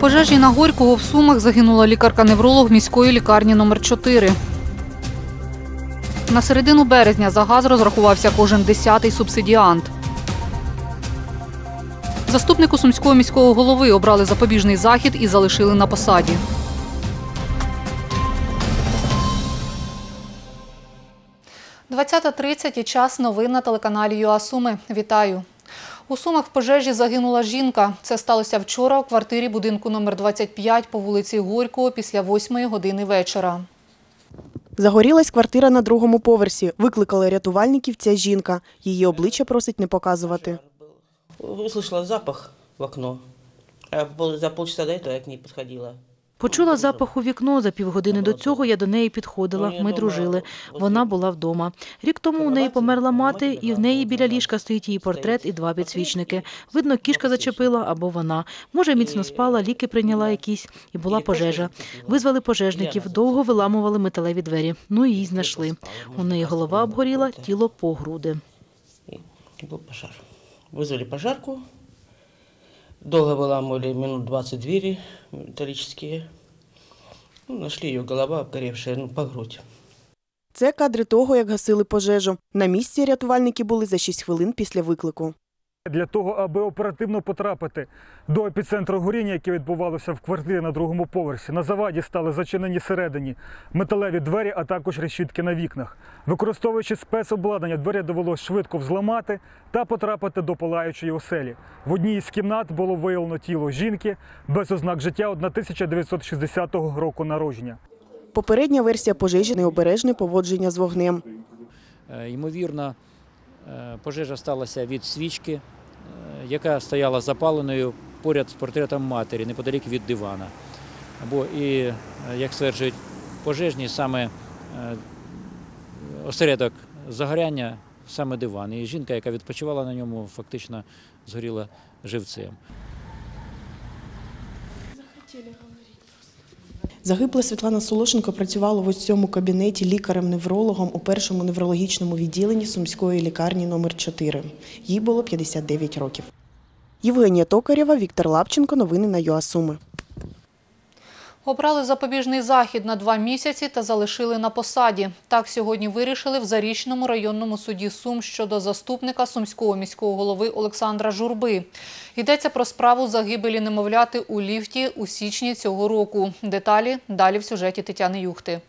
Пожежі на Горького в Сумах загинула лікарка-невролог міської лікарні номер 4 На середину березня за газ розрахувався кожен десятий субсидіант. Заступнику сумського міського голови обрали запобіжний захід і залишили на посаді. «20.30 і час новин на телеканалі ЮА Суми. Вітаю. У Сумах в пожежі загинула жінка. Це сталося вчора у квартирі будинку номер 25 по вулиці Горького після 8 години вечора. Загорілась квартира на другому поверсі. Викликали рятувальників ця жінка. Її обличчя просить не показувати. Услышала запах в окно. За полчаса до этого я к ней подходила. Почула запах у вікно. За півгодини до цього я до неї підходила. Ми дружили. Вона була вдома. Рік тому у неї померла мати, і в неї біля ліжка стоїть її портрет і два підсвічники. Видно, кішка зачепила або вона. Може, міцно спала, ліки прийняла якісь, і була пожежа. Визвали пожежників, довго виламували металеві двері. Ну її знайшли. У неї голова обгоріла, тіло по груди. Был пожар. Вызвали пожарку. Долго выламывали, минут 20 двери металлические. Ну, нашли ее голова обгоревшая, ну, по грудь. Це кадри того, як гасили пожежу. На місці рятувальники були за 6 хвилин після виклику. Для того, аби оперативно потрапити до епіцентру горіння, яке відбувалося в квартирі на другому поверсі, на заваді стали зачинені всередині металеві двері, а також решітки на вікнах. Використовуючи спецобладнання, двері довелося швидко взламати та потрапити до палаючої оселі. В одній із кімнат було виявлено тіло жінки без ознак життя 1960 року народження. Попередня версія пожежі необережне поводження з вогнем. Е, Ймовірно, е, пожежа сталася від свічки, яка стояла запаленою поряд з портретом матері, неподалік від дивана. Бо і, е, як стверджують пожежні, саме е, осередок загоряння саме диван. І жінка, яка відпочивала на ньому, фактично згоріла живцем. Загибла Світлана Солошенко працювала в ось цьому кабінеті лікарем-неврологом у першому неврологічному відділенні Сумської лікарні номер 4 Їй було 59 років. Євгенія Токарєва, Віктор Лапченко. Новини на ЮАСуми. Обрали запобіжний захід на два місяці та залишили на посаді. Так сьогодні вирішили в Зарічному районному суді Сум щодо заступника сумського міського голови Олександра Журби. Йдеться про справу загибелі немовляти у ліфті у січні цього року. Деталі далі в сюжеті Тетяни Юхти.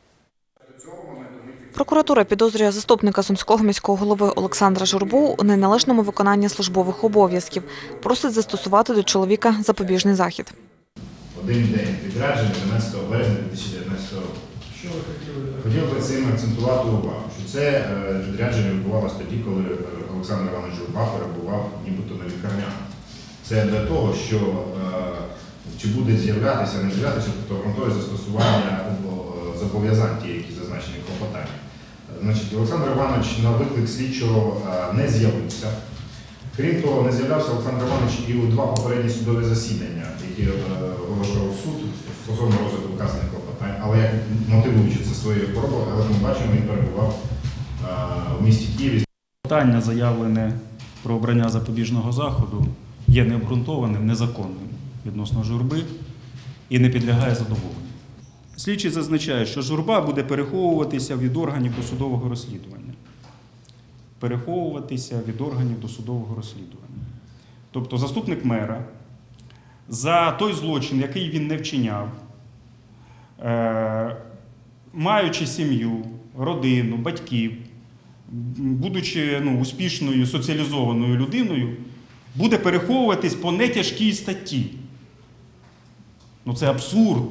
Прокуратура підозрює заступника сумського міського голови Олександра Журбу у неналежному виконанні службових обов'язків. Просить застосувати до чоловіка запобіжний захід. Один день відрядження 12 березня 2019 року. Що ви хотіли? Хотів би цим акцентувати увагу, що це е, відрядження відбувалося тоді, коли е, Олександр Іванович Журба перебував нібито на лікарняному. Це для того, що е, чи буде з'являтися, не з'являтися, тобто фронтове застосування зобов'язань, ті, які зазначені в клопотанні. Значить, Олександр Іванович на виклик слідчого не з'явився. Крім того, не з'являвся Олександр Іванович і у два попередні судові засідання, які е, оголошував суд стосовно розгляду вказаних клопотань. Але як мотивуючи це своєю хворобою, але ми бачимо, він перебував е, в місті Києві. Питання, заявлене про обрання запобіжного заходу, є необґрунтованим, незаконним відносно журби і не підлягає задоволенню. Слідчий зазначає, що журба буде переховуватися від органів досудового розслідування. Переховуватися від органів досудового розслідування. Тобто заступник мера за той злочин, який він не вчиняв, е, маючи сім'ю, родину, батьків, будучи ну, успішною соціалізованою людиною, буде переховуватись по нетяжкій статті. Ну це абсурд.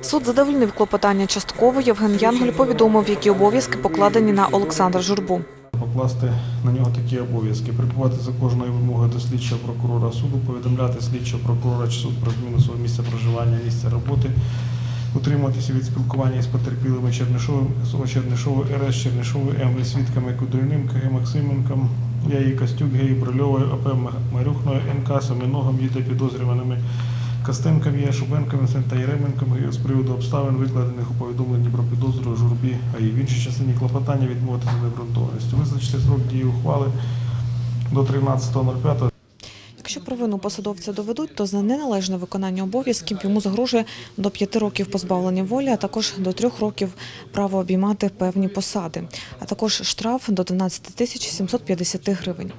Суд задовольнив клопотання частково. Євген Янголь повідомив, які обов'язки покладені на Олександра Журбу. Покласти на нього такі обов'язки, прибувати за кожної вимоги до слідчого прокурора суду, повідомляти слідчого прокурора чи суд про зміну свого місця проживання, місця роботи, утримуватися від спілкування із потерпілими Чернишовим, Чернишовою, РС Чернишовою, МВ свідками Кудриним, КГ Максименком, Яї Костюк, Геї Брильовою, ОП Марюхною, НК Семеногом, та підозрюваними Костенком, Є Шубенком, та Єременком з приводу обставин, викладених у повідомленні про підозру журбі, а і в іншій частині клопотання відмовити за необґрунтованістю. Визначити срок дії ухвали до 13.05. Якщо провину посадовця доведуть, то за неналежне виконання обов'язків йому загрожує до п'яти років позбавлення волі, а також до трьох років право обіймати певні посади, а також штраф до 12 тисяч 750 гривень.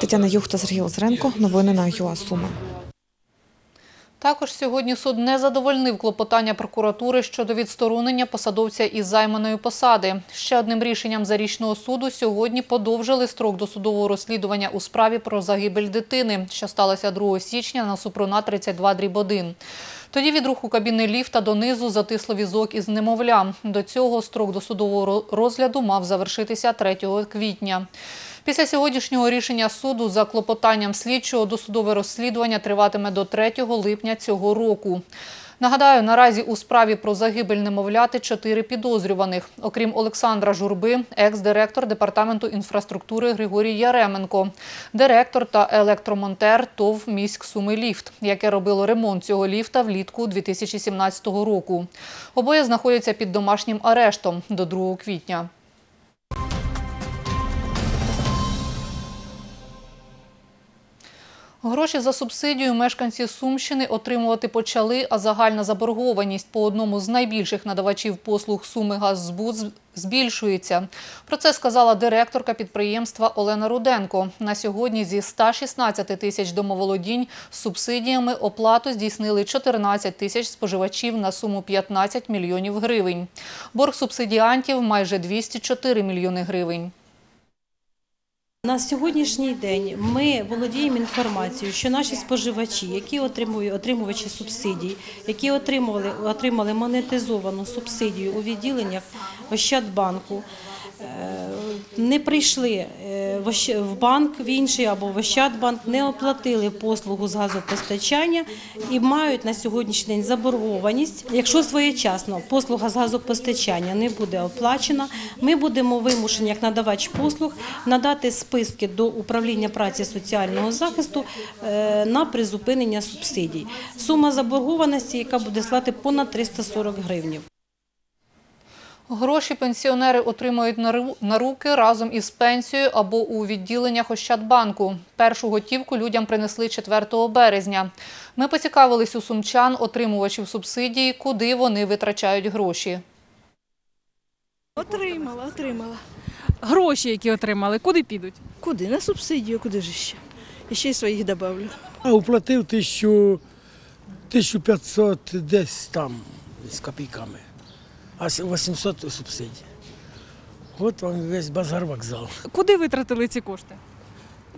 Тетяна Юхта, Сергій Лазаренко. Новини на ЮА Суми. Також сьогодні суд не задовольнив клопотання прокуратури щодо відсторонення посадовця із займаної посади. Ще одним рішенням зарічного суду сьогодні подовжили строк досудового розслідування у справі про загибель дитини, що сталося 2 січня на Супруна 32 дріб 1. Тоді від руху кабіни ліфта донизу затисло візок із немовлям. До цього строк досудового ро- розгляду мав завершитися 3 квітня. Після сьогоднішнього рішення суду за клопотанням слідчого досудове розслідування триватиме до 3 липня цього року. Нагадаю, наразі у справі про загибель немовляти чотири підозрюваних. Окрім Олександра Журби, екс-директор департаменту інфраструктури Григорій Яременко, директор та електромонтер ТОВ «Міськ Суми Ліфт», яке робило ремонт цього ліфта влітку 2017 року. Обоє знаходяться під домашнім арештом до 2 квітня. Гроші за субсидію мешканці Сумщини отримувати почали, а загальна заборгованість по одному з найбільших надавачів послуг Суми Газзбуд збільшується. Про це сказала директорка підприємства Олена Руденко. На сьогодні зі 116 тисяч домоволодінь з субсидіями оплату здійснили 14 тисяч споживачів на суму 15 мільйонів гривень. Борг субсидіантів майже 204 мільйони гривень. На сьогоднішній день ми володіємо інформацією, що наші споживачі, які отримують отримувачі субсидій, які отримували отримали монетизовану субсидію у відділеннях Ощадбанку, е, не прийшли е, в банк в інший або в Ощадбанк, не оплатили послугу з газопостачання і мають на сьогоднішній день заборгованість. Якщо своєчасно послуга з газопостачання не буде оплачена, ми будемо вимушені як надавач послуг надати списки до управління праці соціального захисту е, на призупинення субсидій. Сума заборгованості, яка буде склати понад 340 гривнів. Гроші пенсіонери отримують на на руки разом із пенсією або у відділеннях Ощадбанку. Першу готівку людям принесли 4 березня. Ми поцікавились у сумчан, отримувачів субсидії, куди вони витрачають гроші. Отримала, отримала. Гроші, які отримали, куди підуть? Куди? На субсидію, куди ж ще? І ще й своїх добавлю. А уплатив тисячу, 1500 десь там з копійками, а с- 800 субсидій. От вам весь базар вокзал. Куди витратили ці кошти?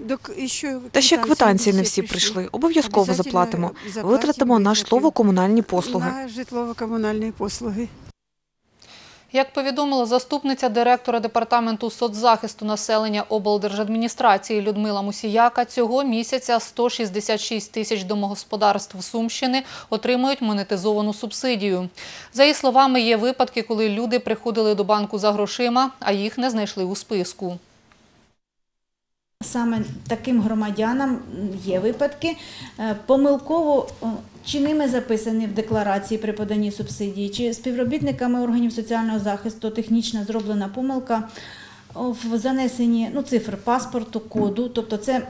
Док, і що Та ще квитанції не всі прийшли. Обов'язково заплатимо. Витратимо на житлово-комунальні послуги. На житлово-комунальні послуги. Як повідомила заступниця директора департаменту соцзахисту населення облдержадміністрації Людмила Мусіяка, цього місяця 166 тисяч домогосподарств Сумщини отримують монетизовану субсидію. За її словами, є випадки, коли люди приходили до банку за грошима, а їх не знайшли у списку. Саме таким громадянам є випадки е, помилково чи ними записані в декларації при поданні субсидії, чи співробітниками органів соціального захисту технічно зроблена помилка в занесенні ну, цифр паспорту, коду. Тобто це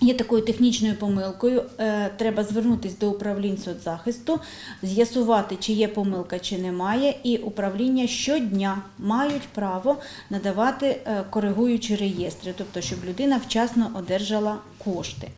є такою технічною помилкою. Е, Треба звернутися до управлінь соцзахисту, з'ясувати, чи є помилка, чи немає, і управління щодня мають право надавати е, коригуючі реєстри, тобто щоб людина вчасно одержала кошти.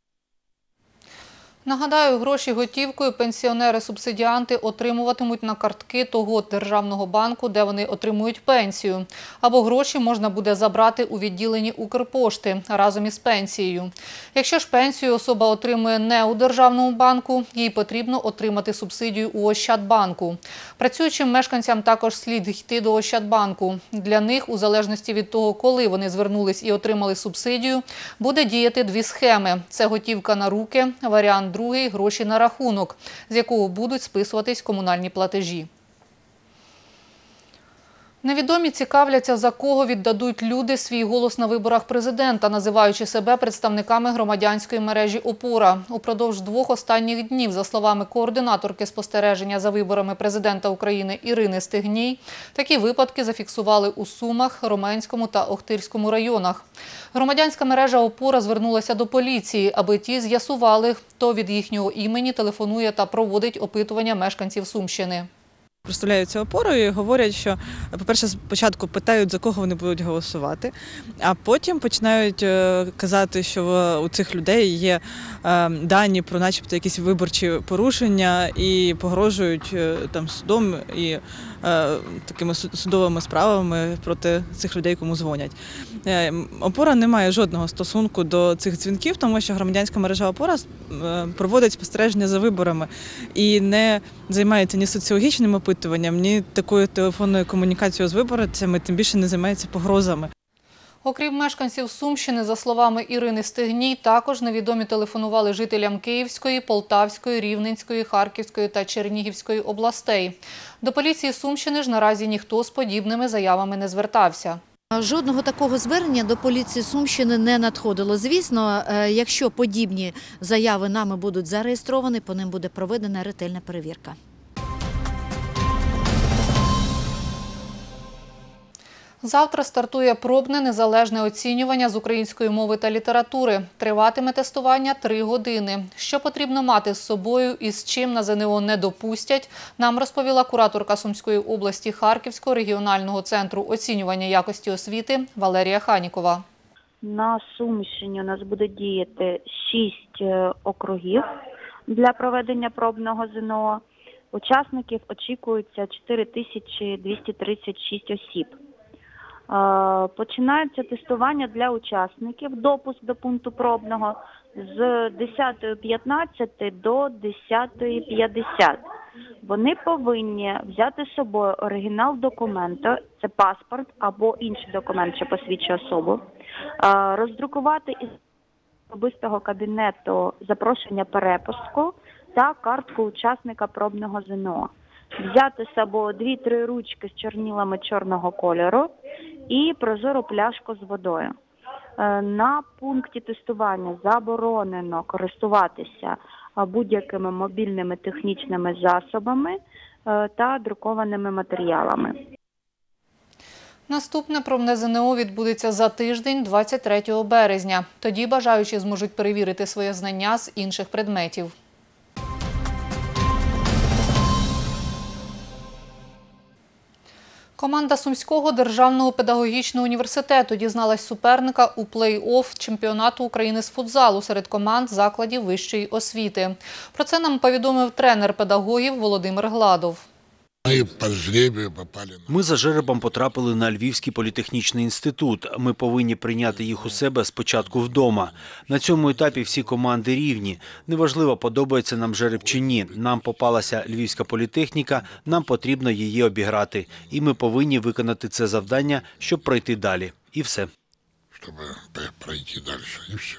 Нагадаю, гроші готівкою пенсіонери-субсидіанти отримуватимуть на картки того державного банку, де вони отримують пенсію. Або гроші можна буде забрати у відділенні Укрпошти разом із пенсією. Якщо ж пенсію особа отримує не у державному банку, їй потрібно отримати субсидію у Ощадбанку. Працюючим мешканцям також слід йти до Ощадбанку. Для них, у залежності від того, коли вони звернулись і отримали субсидію, буде діяти дві схеми: це готівка на руки, варіант другий гроші на рахунок, з якого будуть списуватись комунальні платежі. Невідомі цікавляться, за кого віддадуть люди свій голос на виборах президента, називаючи себе представниками громадянської мережі «Опора». Упродовж двох останніх днів, за словами координаторки спостереження за виборами президента України Ірини Стигній, такі випадки зафіксували у Сумах, Роменському та Охтирському районах. Громадянська мережа «Опора» звернулася до поліції, аби ті з'ясували, хто від їхнього імені телефонує та проводить опитування мешканців Сумщини. Представляються опорою і говорять, що, по-перше, спочатку питають, за кого вони будуть голосувати, а потім починають е, казати, що у цих людей є е, дані про начебто якісь виборчі порушення і погрожують е, там судом і такими суд- судовими справами проти цих людей, кому дзвонять. Е, Опора не має жодного стосунку до цих дзвінків, тому що громадянська мережа опора е, проводить спостереження за виборами і не займається ні соціологічним опитуванням, ні такою телефонною комунікацією з виборцями, тим більше не займається погрозами. Окрім мешканців Сумщини, за словами Ірини Стигній, також невідомі телефонували жителям Київської, Полтавської, Рівненської, Харківської та Чернігівської областей. До поліції Сумщини ж наразі ніхто з подібними заявами не звертався. Жодного такого звернення до поліції Сумщини не надходило. Звісно, е, якщо подібні заяви нами будуть зареєстровані, по ним буде проведена ретельна перевірка. Завтра стартує пробне незалежне оцінювання з української мови та літератури. Триватиме тестування три години. Що потрібно мати з собою і з чим на ЗНО не допустять, нам розповіла кураторка Сумської області Харківського регіонального центру оцінювання якості освіти Валерія Ханікова. На Сумщині у нас буде діяти шість е, округів для проведення пробного ЗНО. Учасників очікується 4236 осіб. Починається тестування для учасників, допуск до пункту пробного з 10.15 до 10.50. Вони повинні взяти з собою оригінал документа, це паспорт або інший документ, що посвідчує особу, роздрукувати із особистого кабінету запрошення перепуску та картку учасника пробного ЗНО. Взяти з собою дві-три ручки з чорнілами чорного кольору і прозору пляшку з водою. Е, На пункті тестування заборонено користуватися будь-якими мобільними технічними засобами е, та друкованими матеріалами. Наступне пробне ЗНО відбудеться за тиждень, 23 березня. Тоді бажаючі зможуть перевірити своє знання з інших предметів. Команда Сумського державного педагогічного університету дізналась суперника у плей-офф чемпіонату України з футзалу серед команд закладів вищої освіти. Про це нам повідомив тренер педагогів Володимир Гладов. Мы по жребию попали на... Ми за жеребом потрапили на Львівський політехнічний інститут. Ми повинні прийняти їх у себе спочатку вдома. На цьому етапі всі команди рівні. Неважливо, подобається нам жереб чи ні. Нам попалася Львівська політехніка, нам потрібно її обіграти. І ми повинні виконати це завдання, щоб пройти далі. І все. чтобы п- пройти дальше. И все.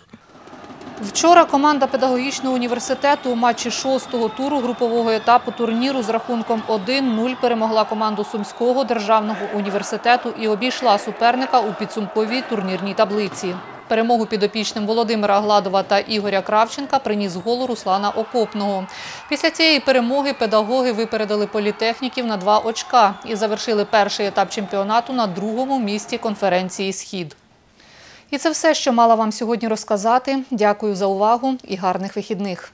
Вчора команда педагогічного університету у матчі шостого туру групового етапу турніру з рахунком 1-0 перемогла команду Сумського державного університету і обійшла суперника у підсумковій турнірній таблиці. Перемогу підопічним Володимира Гладова та Ігоря Кравченка приніс голу Руслана Окопного. Після цієї перемоги педагоги випередили політехніків на два очка і завершили перший етап чемпіонату на другому місці конференції «Схід». І це все, що мала вам сьогодні розказати. Дякую за увагу і гарних вихідних.